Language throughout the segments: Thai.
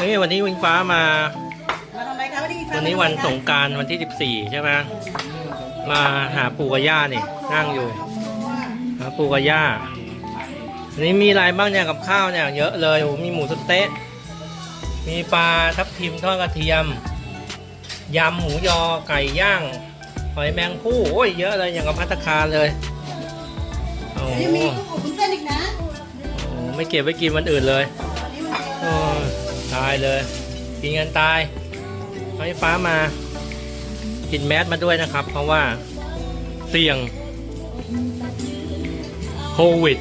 นี่วันนี้วิงฟ้ามา มาทำอะไรคะวันนี้วันนี้วันสงกรารวันที่ 14 ใช่ไหมมาหาปู่กับย่านี่นั่งอยู่หาปู่กับย่าอันนี้มีอะไรบ้างเนี่ยกับข้าวเนี่ยเยอะเลยโอ้โหมีหมูสะเต๊ะ มีปลาทับทิมทอดกระเทียมยำหมูยอไก่ย่างหอยแมงผู้โอ้ยเยอะเลยอย่างกับพัตตาคารเลยโอ้โหยังมีกุ้งอบวุ้นเส้นอีกนะโอ้โหไม่เก็บไว้กินวันอื่นเลย วันนี้มันเยโอ้อะย ตายเลย กินกันตายไฟฟ้ามากินแมสมาด้วยนะครับ เพราะว่าเสี่ยงโควิด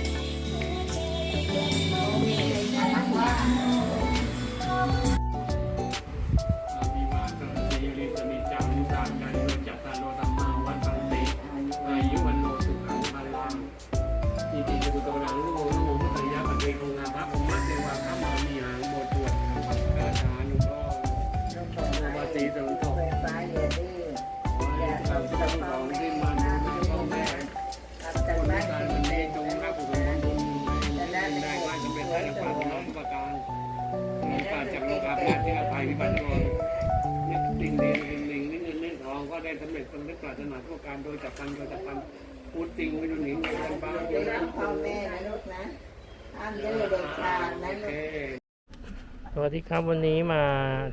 ครับวันนี้มา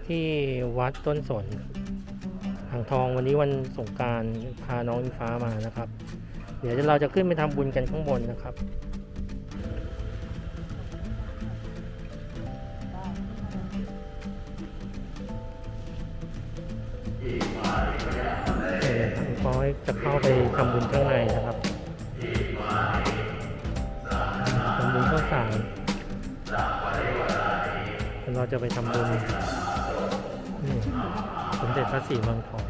ที่วัดต้นสนอ่างทองวันนี้วันสงการพาน้องอิงฟ้ามานะครับ เดี๋ยวเราจะขึ้นไปทำบุญกันข้างบนนะครับเอ่อพอยจะเข้าไปทำบุญข้างในนะครับทำบุญข้าวสาร เราจะไปทำบุญนี่สมเด็จพระศรีมืองทอง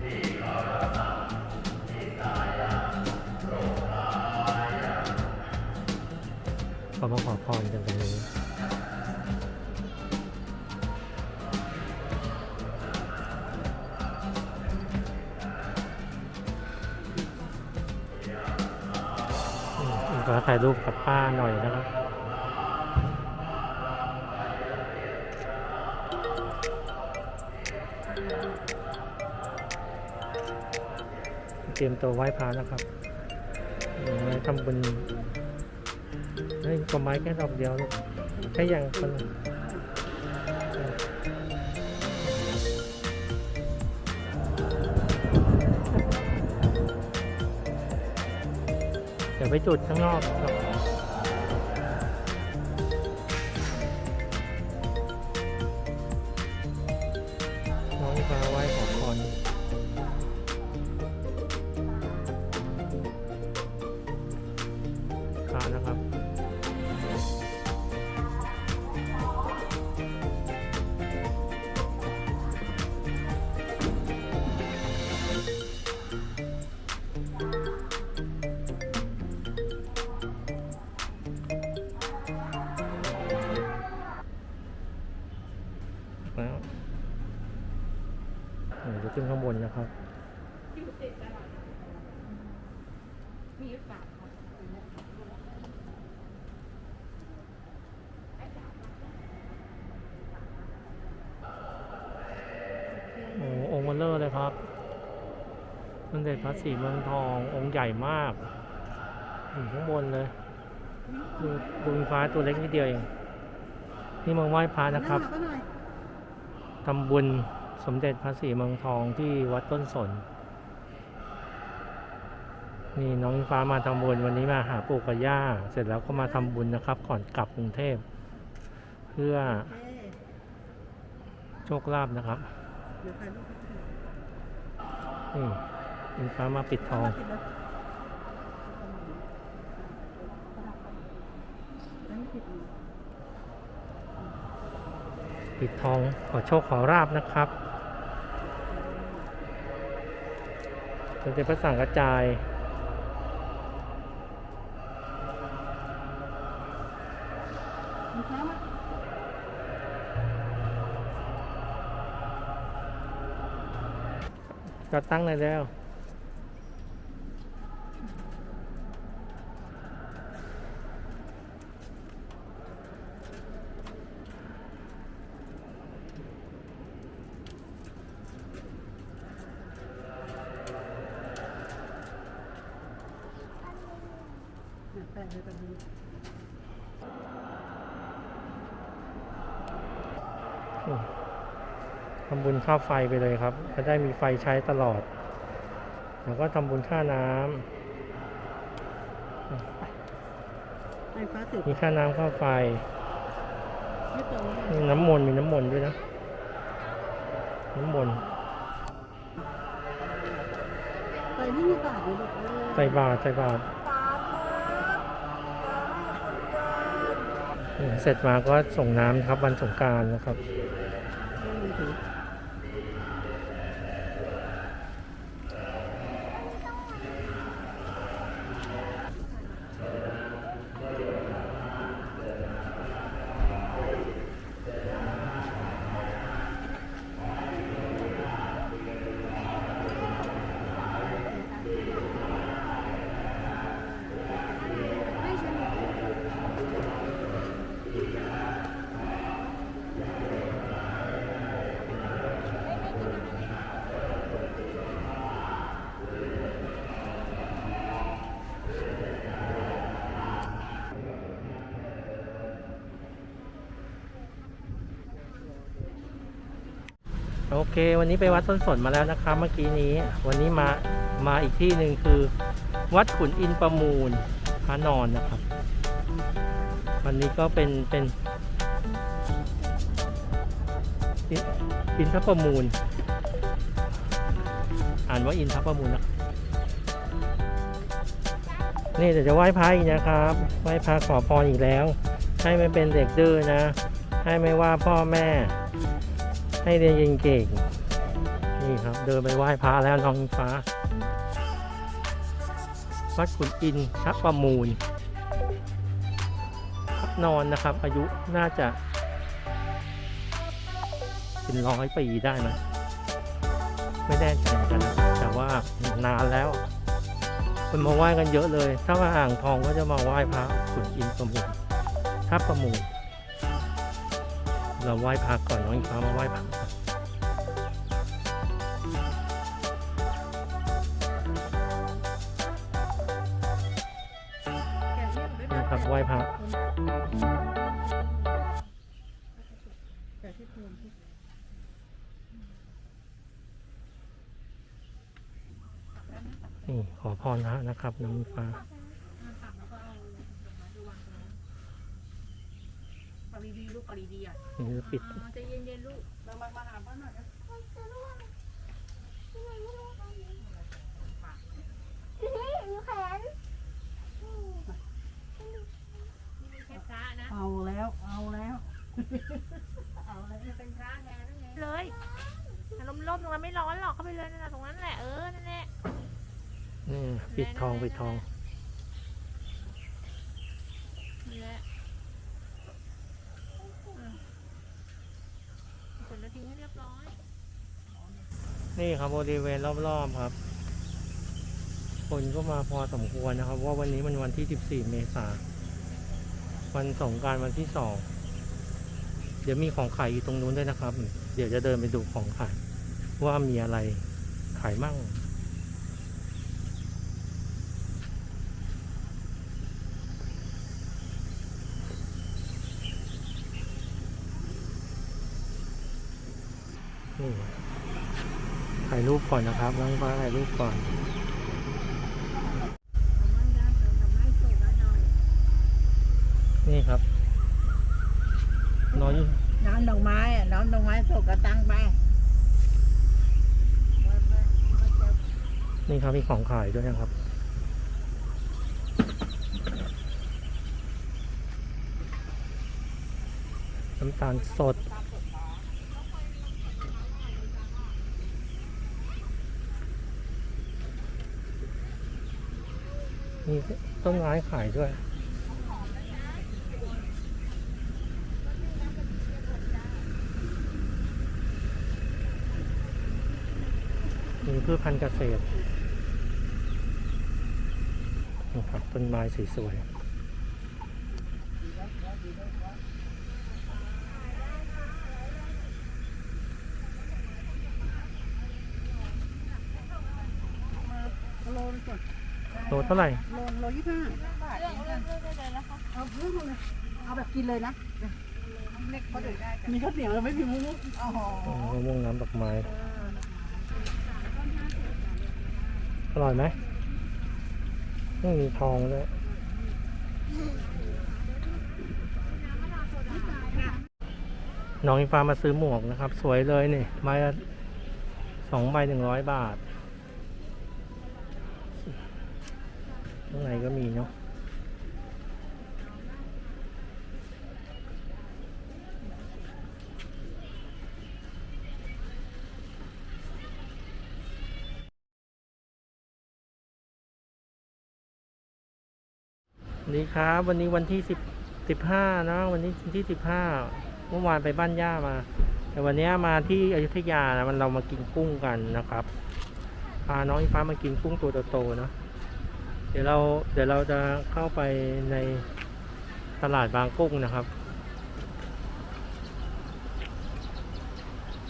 ขอมาขอพรกันตรงนี้อืมขอถ่ายรูปกับป้าหน่อยนะครับ รียมตัวไหว้พระนะครับทำบุญให้ยก็ไม้แค่ดอกเดียวลูกแค่อย่างคนละเดี๋ยวไปจุดข้างนอกครับ เด็จพระศรีเมืองทององค์ใหญ่มากอยู่ข้างบนเลยดูดูฟ้าตัวเล็กนิดเดียวเอง นี่มาไหว้พระนะครับนั่งหาก็หน่อยทำบุญสมเด็จพระศรีเมืองทองที่วัดต้นสน นี่น้องฟ้ามาทำบุญวันนี้มาหาปู่กับย่า เสร็จแล้วก็มาทำบุญนะครับ ก่อนกลับกรุงเทพ เพื่อโชคลาภนะครับนี่ อิงฟ้ามาปิดทองปิดทองขอโชคขอราบนะครับสมเด็จพระสังฆจาย ก็ตั้งเลยแล้ว เลยตอนนี้ อืมทำบุญค่าไฟไปเลยครับจะได้มีไฟใช้ตลอด แล้วก็ทำบุญค่าน้ำไฟฟ้าติดมีค่าน้ำค่าไฟไม่ตรงมีน้ำมนต์มีน้ำมนต์ด้วยนะ น้ำมนต์ไฟไม่มีบาทเลยลูกเออใส่บาตรใส่บาตรอืมเสร็จมาก็ส่งน้ำครับวันสงกรารนะครับ ไม่มีถือ โอเค วันนี้ไปวัดต้นสนมาแล้วนะครับเมื่อกี้นี้ วันนี้มามาอีกที่หนึ่งคือ วัดขุนอินประมูลพระนอนนะครับ วันนี้ก็เป็นเป็นอินอินทประมูล อ่านว่าอินทประมูลนะนี่เดี๋ยวจะไหว้พระอีกนะครับ ไหว้พระขอพรอีกแล้ว ให้ไม่เป็นเด็กดื้อนะ ให้ไม่ว่าพ่อแม่ ให้เรียนเก่งๆนี่ครับ เดินไปไหว้พระแล้วน้องฟ้า วัดขุนอินทร์ชักประมูลพักนอนนะครับ อายุน่าจะเป็นร้อยปีได้ไหมไม่แน่ใจเหมือนกันนะแต่ว่านานแล้ว คนมาไหว้กันเยอะเลย ถ้าว่าอ่างทองก็จะมาไหว้พระขุนอินทรประมูลทับประมูล เราไหว้พระก่อนน้องอิงฟ้ามาไหว้พระก่อนแกะเนี่ยไม่นี่บาทครับไหว้พระนี่ขอพรพระนะครับน้องอิงฟ้าปรีดีลูกปรีดีอะ นี่จะปิดใจเย็นๆลูกเรามามาหาพ่อหน่อยนะแค่พระนะเอาแล้ว เอาแล้ว เอาแล้วเป็นพระแทนนั่นไงเลยลมๆตรงนั้นไม่ร้อนหรอกเข้าไปเลยนั่นแหละตรงนั้นแหละเออนั่นแหละนี่ปิดทองปิดทอง นั่นแหละอะเสร็จแล้วทิ้งให้เรียบร้อย นี่ครับบริเวณรอบๆครับ คนก็มาพอสมควรนะครับ ว่าวันนี้มันวันที่ 14 เมษาวันสงการวันที่สองเดี๋ยวมีของขายอยู่ตรงนู้นด้วยนะครับ เดี๋ยวจะเดินไปดูของขายว่ามีอะไรขายมั่ง นี่ถ่ายรูป ก่อนนะครับน้องฟ้าถ่ายรูปก่อนนี่ครับน้อยน้ำดอกไม้อะน้ำดอกไม้สกกระตังไปนี่ครับมีของขายด้วยนะครับน้ำตาลสด มีต้นไม้ขายด้วย มีพืชพันธุ์เกษตรนี่ครับต้นไม้สวยๆโลเท่าไหร่ โล ยี่ห้าเอาเรื่องเลยเอาแบบกินเลยนะมีข้าวเหนียวแล้วไม่มีมุ้งอ๋อมะม่วงน้ำดอกไม้อร่อยไหมม่มีทองด้วยน้องอิงฟ้ามาซื้อหมวกนะครับ สวยเลยนี่ใบละสองใบหนึ่งร้อยบาท ข้างในก็มีเนาะสวัสดีครับ วันนี้วันที่สิบสิบห้านะวันนี้ที่สิบห้าเมื่อวานไปบ้านย่ามา แต่วันนี้มาที่อยุธยานะมันเรามากินกุ้งกันนะครับพาน้องอิงฟ้ามากินกุ้งตัวโตๆนาะ ดี๋ยวเราเดี๋ยวเราจะเข้าไปในตลาดบางกุ้งนะครับ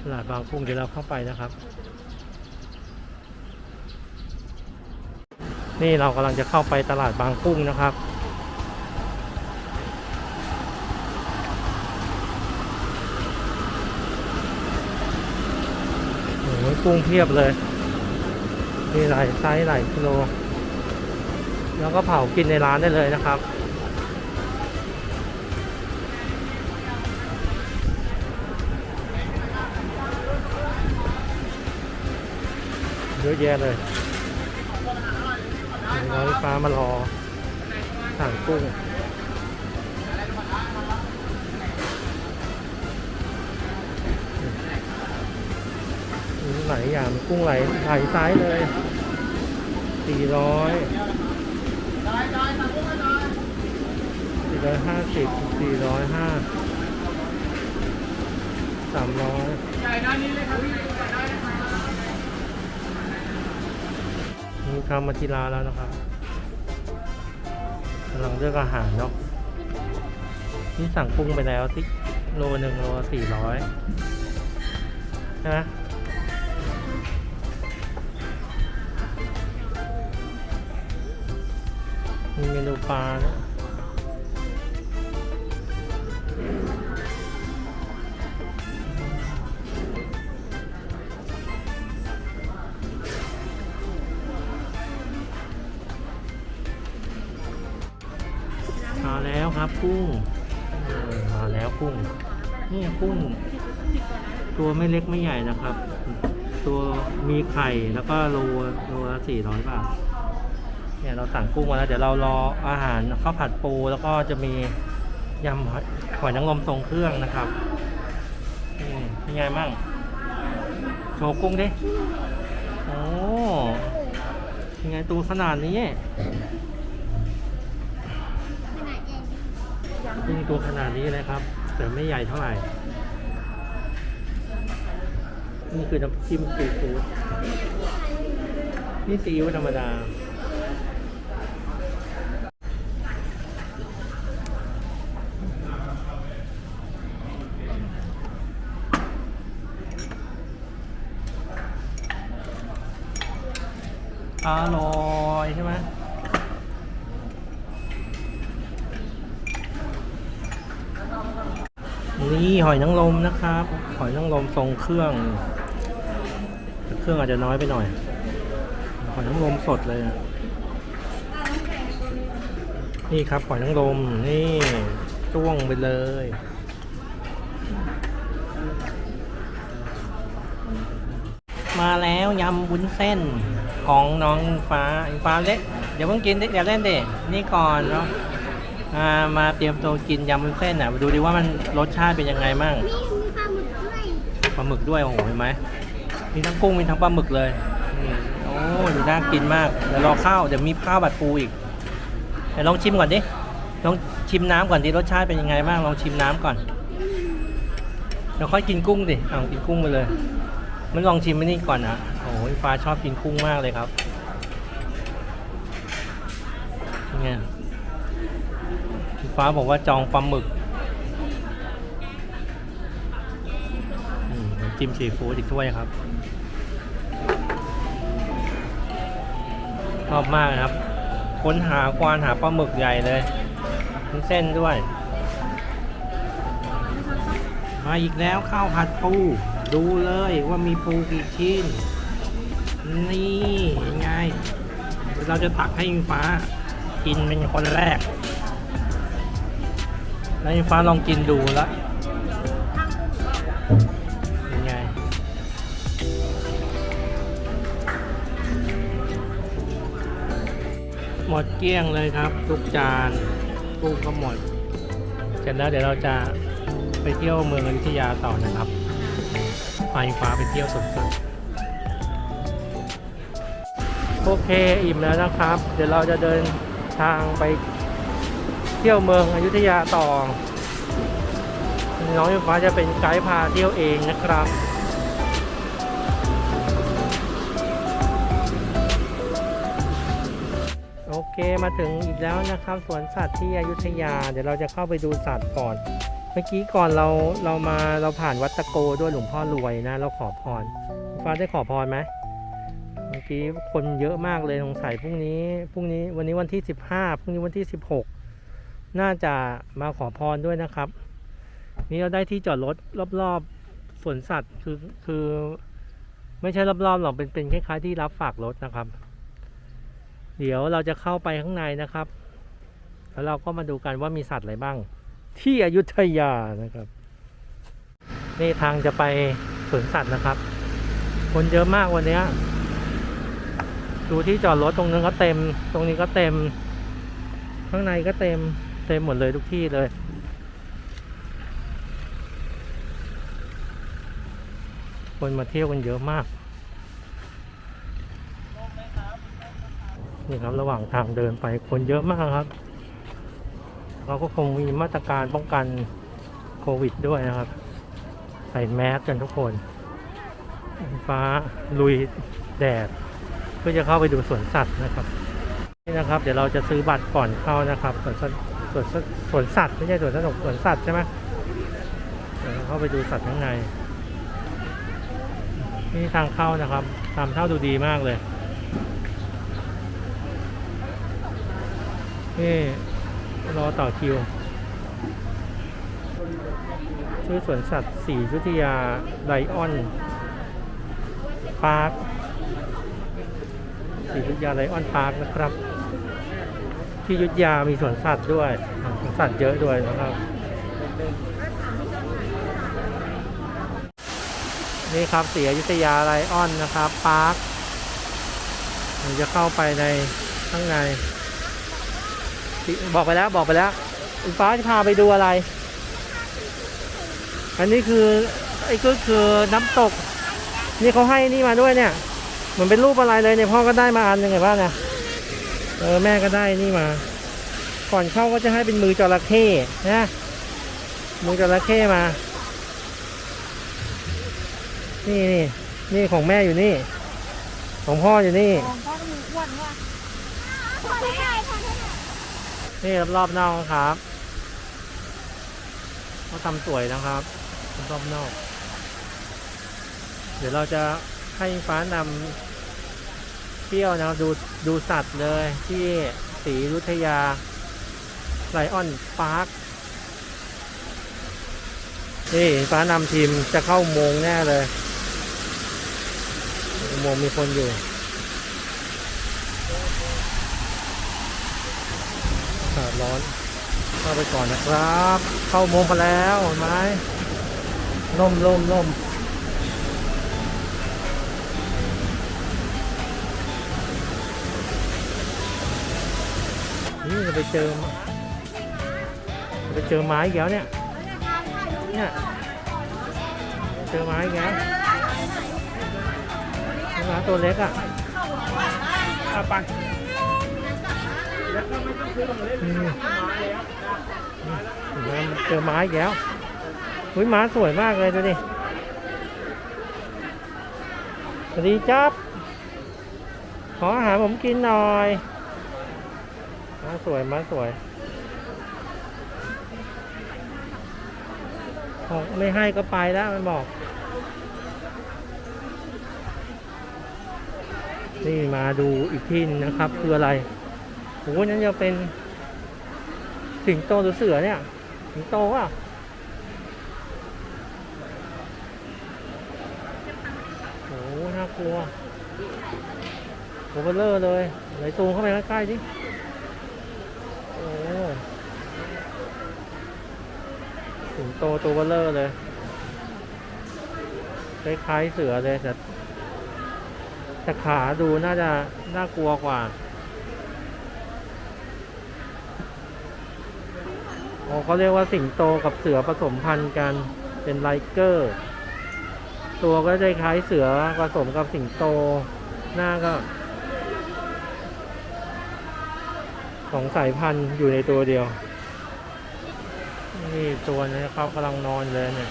ตลาดบางกุ้งเดี๋ยวเราเข้าไปนะครับ นี่เรากำลังจะเข้าไปตลาดบางกุ้งนะครับ โอ้โหกุ้งเพียบเลย มีหลายไซส์หลายกิโล แล้วก็เผากินในร้านได้เลยนะครับ เยอะแยะเลยร้อยฟ้ามารอสั่งกุ้งหลายอย่างกุ้งไหลไหลายเลยสี่ร้อย สี่ร้อยห้าสิบสี่ร้อยห้าสามร้อยมีคำมาทีลาแล้วนะครับกำลังเลือกอาหารเนาะนี่สั่งกุ้งไปแล้วที่โลหนึ่งโลสี่ร้อยนะมี เมนูปลานะมาแล้วครับกุ้งมาแล้วกุ้ง นี่กุ้ง ตัวไม่เล็กไม่ใหญ่นะครับ ตัวมีไข่แล้วก็โลโลละสี่ร้อยบาท เนี่ยเราสั่งกุ้งมาแล้วเดี๋ยวเรารออาหารข้าวผัดปูแล้วก็จะมียำหอยนางรมทรงเครื่องนะครับนี่เป็นไงมั่งโชว์กุ้งดิโอ้ยังไงตัวขนาดนี้กุ้งตัวขนาดนี้เลยครับ แต่ไม่ใหญ่เท่าไหร่นี่คือน้ำจิ้มซีฟู้ดนี่ซีอิ๊วธรรมดา อร่อยใช่ไหมนี่หอยนางรมนะครับ หอยนางรมทรงเครื่อง เครื่องอาจจะน้อยไปหน่อย หอยนางรมสดเลย นี่ครับหอยนางรมนี่จ้วงไปเลยมาแล้วยำวุ้นเส้น ของน้องฟ้าอิงฟ้าเล็กเดี๋ยวเพิ่งกินดิเดี๋ยวเล่นดินี่ก่อนเนาะอ่ามาเตรียมตัวกินยำวุ้นเส้นอะดูดิว่ามันรสชาติเป็นยังไงมั่งมีมีปลาหมึกด้วยปลาหมึกด้วยโอ้โหเห็นไหมมีทั้งกุ้งมีทั้งปลาหมึกเลยนี่โอ้ดูน่ากินมากเดี๋ยวรอข้าวเดี๋ยวมีข้าวผัดปูอีกเดี๋ยวลองชิมก่อนดิลองชิมน้ำก่อนดิรสชาติเป็นยังไงบ้างลองชิมน้ำก่อนเดี๋ยวค่อยกินกุ้งดิเอากินกุ้งไปเลย มันลองชิมไม่นี่ก่อนนะ โอ้ยฟ้าชอบกินกุ้งมากเลยครับไงฟ้าบอกว่าจองปลาหมึกน้ำจิ้มซีฟู้ดอีกถ้วยครับ ชอบมากครับ ค้นหาควานหาปลาหมึกใหญ่เลยมีเส้นด้วย มาอีกแล้วข้าวผัดปู ดูเลยว่ามีปูกี่ชิ้น นี่ไงเราจะตักให้อิงฟ้ากินเป็นคนแรก แล้วอิงฟ้าลองกินดูแล้วยังไงหมดเกลี้ยงเลยครับ ทุกจานปูก็หมด เสร็จแล้วเดี๋ยวเราจะไปเที่ยวเมืองอยุธยาต่อนะครับพาอิงฟ้าไปเที่ยวสวนสัตว์ โอเคอิ่มแล้วนะครับ เดี๋ยวเราจะเดินทางไปเที่ยวเมืองอยุธยาต่อ น้องอิงฟ้าจะเป็นไกด์พาเที่ยวเองนะครับโอเคมาถึงอีกแล้วนะครับสวนสัตว์ที่อยุธยา เดี๋ยวเราจะเข้าไปดูสัตว์ก่อน เมื่อกี้ก่อนเราเรามาเราผ่านวัดตะโกด้วยหลวงพ่อรวยนะ เราขอพรฟ้าได้ขอพรไหม อกี้คนเยอะมากเลยสงสัยพรุ่งนี้พรุ่งนี้วันนี้วันที่15พรุ่งนี้วันที่16น่าจะมาขอพรด้วยนะครับ นี่เราได้ที่จอดรถรอบๆสวนสัตว์คือคือไม่ใช่รอบๆหรอกเป็นเป็นคล้ายๆที่รับฝากรถนะครับ เดี๋ยวเราจะเข้าไปข้างในนะครับ แล้วเราก็มาดูกันว่ามีสัตว์อะไรบ้าง ที่อยุธยานะครับนี่ทางจะไปสวนสัตว์นะครับ คนเยอะมากวันนี้ ดูที่จอดรถตรงนั้นก็เต็ม ตรงนี้ก็เต็ม ข้างในก็เต็ม เต็มหมดเลยทุกที่เลย คนมาเที่ยวกันเยอะมาก นี่ครับระหว่างทางเดินไปคนเยอะมากครับ เราก็คงมีมาตรการป้องกันโควิดด้วยนะครับ ใส่แมสกันทุกคน ฟ้าลุยแดด พื่อจะเข้าไปดูสวนสัตว์นะครับนี่นะครับ เดี๋ยวเราจะซื้อบัตรก่อนเข้านะครับสวนสัตว์สวนสัตว์สวนสัตว์ไม่ใช่สวนสนุกสวนสัตว์ใช่ไหมเดี๋ยวเข้าไปดูสัตว์ข้างในนี่ทางเข้านะครับทำเข้าดูดีมากเลยนี่รอต่อคิวชื่อสวนสัตว์สียุทธยาไลออนพาร์ค สียุทธยาไลออนพาร์คนะครับ ที่ยุทธยามีสวนสัตว์ด้วยสวนสัตว์เยอะด้วยนะครับ นี่ครับสีอยุธยาไลออนนะครับพาร์คเราจะเข้าไปในข้างใน บอกไปแล้วบอกไปแล้วอินฟ้าจะพาไปดูอะไร อันนี้คือไอ้ก็คือน้ำตก นี่เขาให้นี่มาด้วยเนี่ย เหมือนเป็นรูปอะไรเลยเนี่ยพ่อก็ได้มาอันหนึ่งไงบ้างเนี่ยเออแม่ก็ได้นี่มา ก่อนเข้าก็จะให้เป็นมือจระเข้นะมือจระเข้มา นี่นี่นี่ของแม่อยู่นี่ ของพ่ออยู่นี่พ่อก็มีอ้วนว่ะนี่รอบๆนอกครับเขาทำสวยนะครับรอบนอก เดี๋ยวเราจะ ให้ฟ้านำเที่ยวนะครับดูดูสัตว์เลยที่ศรีอยุธยาไลออนพาร์คนี่ฟ้านำทีมจะเข้าโมงแน่เลยโมงมีคนอยู่อากาศร้อนเข้าไปก่อนนะครับ เข้าโมงไปแล้วเห็นไหมล่มล่มล่ม ไปเจอจะไปเจอไม้อีกแล้วเนี่ยเนี่ยเจอไม้อีกแล้วไม้ตัวเล็กอะเอาไปเจอไม้อีกแล้วอุ้ยม้าสวยมากเลยดูดิสวัสดีจับขออาหารผมกินหน่อย ม้าสวยม้าสวยบอกไม่ให้ก็ไปแล้วมันบอก นี่มาดูอีกที่นึงนะครับ คืออะไรโอ้ยนั่นจะเป็นสิงโตหรือเสือเนี่ยสิงโตอะโอ้น่ากลัวโหเบลเลอร์เลยไหนซูมเข้าไปใกล้ๆดิ โอ้โหสิงโตตัวเบลเลอร์เลยคล้ายๆเสือเลยแต่แต่ขาดูน่าจะน่ากลัวกว่า อ๋อเขาเรียกว่าสิงโตกับเสือผสมพันธุ์กันเป็นไลเกอร์ ตัวก็จะคล้ายเสือผสมกับสิงโต หน้าก็ สองสายพันธุ์อยู่ในตัวเดียว นี่ตัวนี้ครับกำลังนอนเลยเนี่ย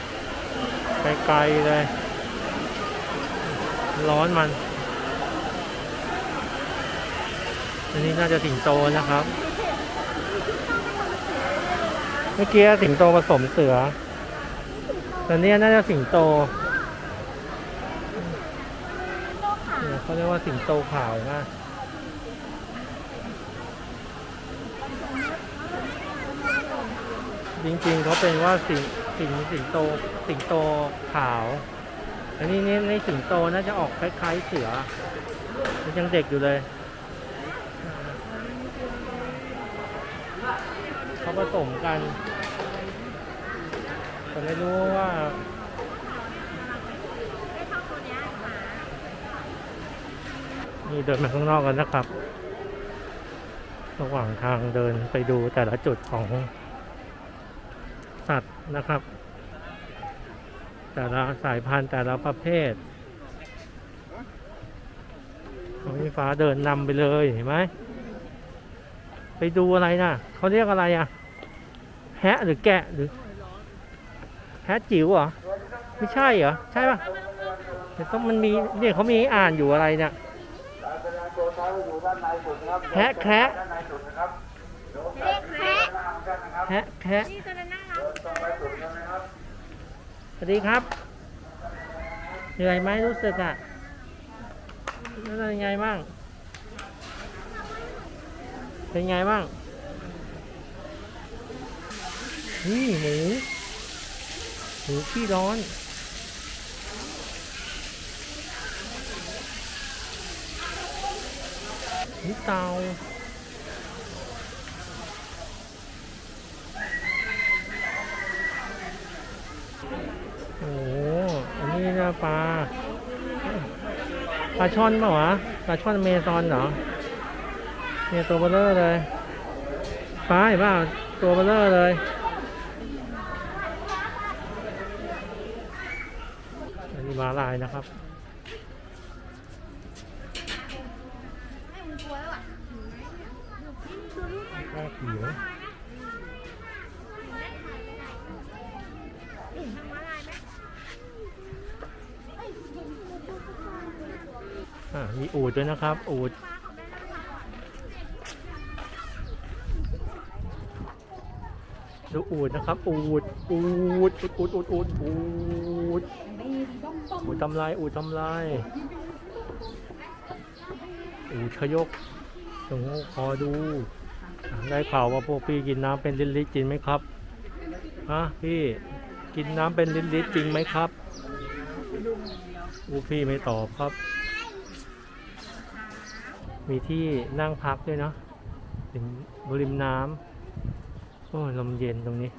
ไกลๆเลย ร้อนมัน อันนี้น่าจะสิงโตนะครับ เมื่อกี้สิงโตผสมเสือแต่นี้น่าจะสิงโตเขาเรียกว่าสิงโตขาวนะ จริงๆเขาเป็นว่าสิงสิงสิงโตสิงโตขาวอันนี้นี่นี่สิงโตน่าจะออกคล้ายๆเสือมันยังเด็กอยู่เลยเขาผสมกันแต่ไม่รู้ว่านี่เดินมาข้างนอกกันนะครับ ระหว่างทางเดินไปดูแต่ละจุดของ นะครับ แต่ละสายพันธุ์แต่ละประเภทน้องมีฟ้าเดินนำไปเลยเห็นไหมไปดูอะไรนะเขาเรียกอะไรอะแฮะหรือแกะหรือแฮะจิ๋วเหรอไม่ใช่เหรอใช่ปะเดี๋ยวต้องมันมีเนี่ยเขามีอ่านอยู่อะไรเนี่ยแฮะแคะเรียกแพะแฮะแคะ สวัสดีครับ เหนื่อยไหมรู้สึกอะแล้วเป็นไงบ้าง เป็นไงบ้าง นี่หมูหมูขี้ร้อนนี่เตา โอ้โห อันนี้นะปลาปลาช่อนเปล่าวะปลาช่อนเมซอนเหรอเนี่ยตัวเบลเลอร์เลยปลาเห็นเปล่าตัวเบลเลอร์เลยอันนี้มาลายนะครับน่าขี่ไห มีอูดด้วยนะครับอูดดูอูดนะครับ อูดอูดอูดอูดอูดอูดอูดทำลายอูดทำลายอูดขยกตรงคอดู ได้ข่าวว่าพวกพี่กินน้ำเป็นลิตรจริงไหมครับฮะพี่กินน้ำเป็นลิตรจริงไหมครับอูพี่ไม่ตอบครับ มีที่นั่งพักด้วยเนาะถึงริมน้ำโอ้ลมเย็นตรงนี้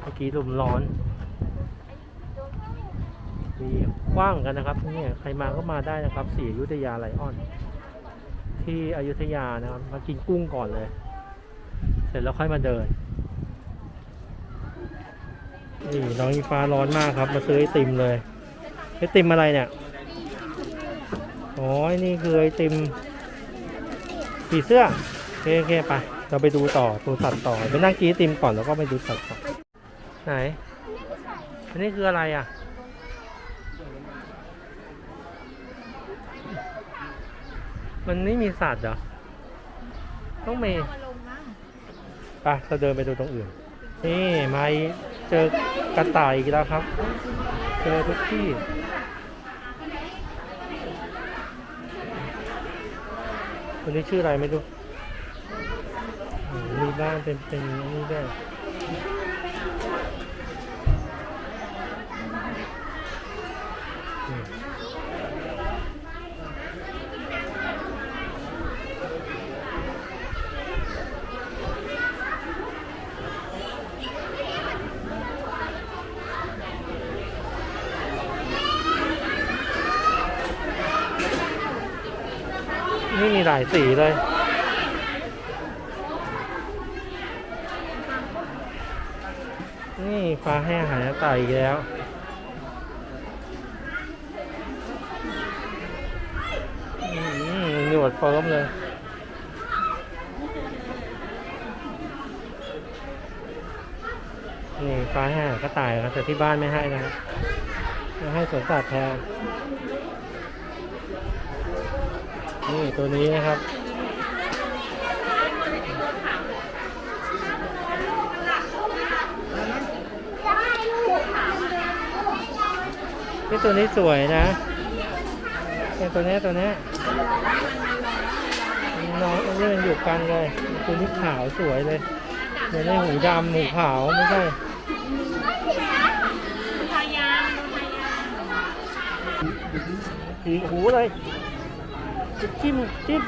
เมื่อกี้ลมร้อน มีกว้างกันนะครับที่นี่ใครมาก็มาได้นะครับสีอยุธยาไลออน ที่อยุธยานะครับ มากินกุ้งก่อนเลย เสร็จแล้วค่อยมาเดินนี่น้องอีฟ้าร้อนมากครับ มาซื้อไอติมเลยไอติมอะไรเนี่ย อ๋อ นี่คือไอติมผีเสื้อโอเคโอเคไป เราไปดูต่อดูสัตว์ต่อ ไปนั่งกินไอติมก่อนแล้วก็ไปดูสัตว์ต่อ ไหน อันนี้คืออะไรอะ มันไม่มีสัตว์เหรอ ต้องมีมาลงนะไปเราเดินไปดูตรงอื่น นี่มาเจอกระต่ายอีกแล้วครับ เจอทุกที่ คนนี้ชื่ออะไรไม่รู้มีบ้านเป็นเป็นนี่ได้ มีหลายสีเลย นี่ฟ้าแห้งหายตายอีกแล้ว หนวดเฟิร์มเลยนี่ฟ้าแห้งก็ตายครับแต่ที่บ้านไม่ให้นะครับให้สวนสัตว์แทน นี่ตัวนี้นะครับนี่ตัวนี้สวยนะเนี่ยตัวนี้ตัวนี้น้องนี่มันอยู่กันเลยตัวนี้ขาวสวยเลยเดี๋ยวนี้หูดำหูขาวไม่ใช่ทายาทายาสีหูเลย จิ้มจิ้ม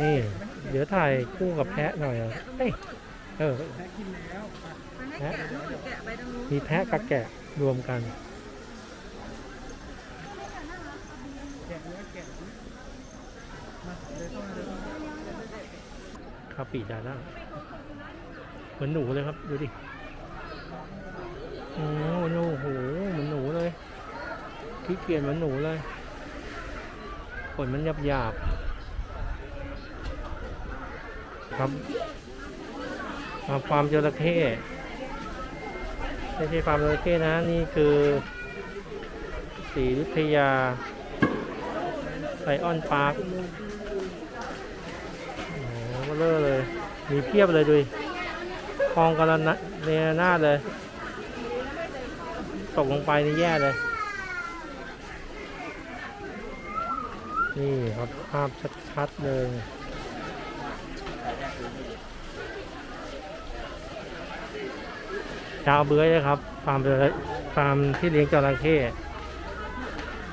นี่ เดี๋ยวถ่ายคู่กับแพะหน่อยอะเอ้ยเออแพะมีแพะกับแกะรวมกันคาปีดาล่าเหมือนหนูเลยครับ ดูดิโอ้โหโหเหมือนหนูเลยขี้เกียจเหมือนหนูเลย นมันหยาบหยาบครับมาฟาร์มจระเข้ไม่ใช่ฟาร์มจระเข้นะ นี่คือศรีวิทยาไซออนพาร์คโอ้โหเบลอเลย มีเพียบเลยดูดิคลองกันนะเนนาเลย ตกลงไปนี่แย่เลย นี่ครับภาพชัดๆเลยยาวเบื้อยเลยครับฟาร์มจระฟาร์มที่เลี้ยงจระเข้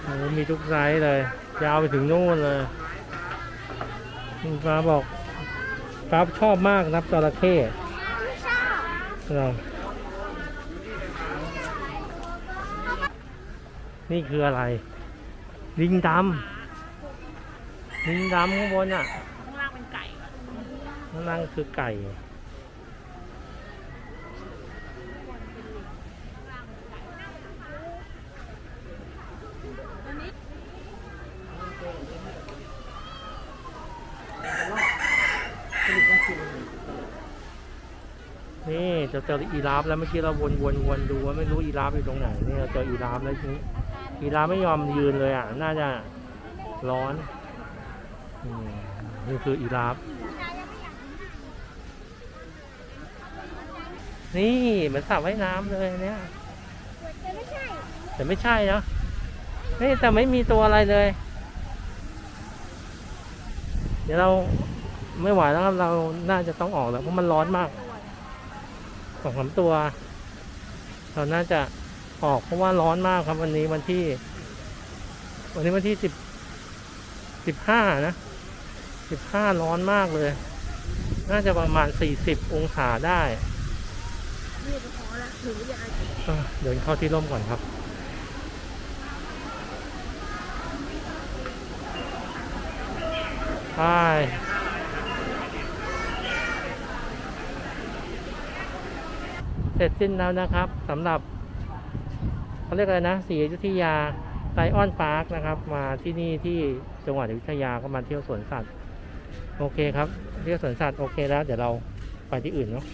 โอ้มีทุกไซส์เลย ยาวไปถึงนู่นเลยคุณฟ้าบอกฟ้าชอบมากนับจระเข้เรานี่คืออะไร ลิงดำ ลิงดำข้างบนอะ ข้างล่างเป็นไก่ข้างล่างคือไก่ นี่จะเจออีราฟแล้วเมื่อกี้เราวนวนวนดูว่าไม่รู้อีราฟอยู่ตรงไหน นี่เราเจออีราฟแล้วทีนี้อีราฟไม่ยอมยืนเลยอะ น่าจะร้อนอืม นี่คืออีราฟนี่เหมือนสระว่ายน้ำเลยเนี่ยแต่ไม่ใช่นะนี่แต่ไม่มีตัวอะไรเลย เดี๋ยวเราไม่ไหวแล้วครับเราน่าจะต้องออกแล้วเพราะมันร้อนมากสองสามตัว เราน่าจะออกเพราะว่าร้อนมากครับวันนี้วันที่ วันนี้วันที่สิบสิบห้านะ สิบห้าร้อนมากเลย น่าจะประมาณสี่สิบองศาได้เดินเข้าที่ร่มก่อนครับ ไปเสร็จสิ้นแล้วนะครับสำหรับเขาเรียกอะไรนะศรีอยุธยาไซออนพาร์คนะครับ มาที่นี่ที่จังหวัดอยุธยาก็มาเที่ยวสวนสัตว์ โอเคครับเที่ยวสวนสัตว์โอเคแล้ว เดี๋ยวเราไปที่อื่นเนาะ